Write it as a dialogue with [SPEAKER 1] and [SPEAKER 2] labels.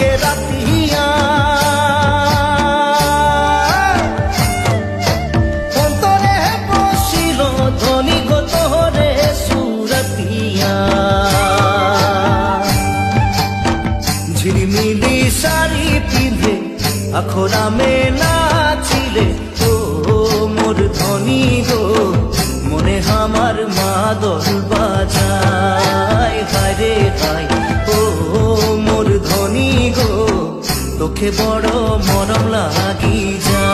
[SPEAKER 1] আমাকে ধনী গত রে সুরতিয়া ঝিলিমিলি শাড়ি পিঁধে আখরা মে নাচিলে ও মোর ধনী তোকে বড় মরম লাগি যা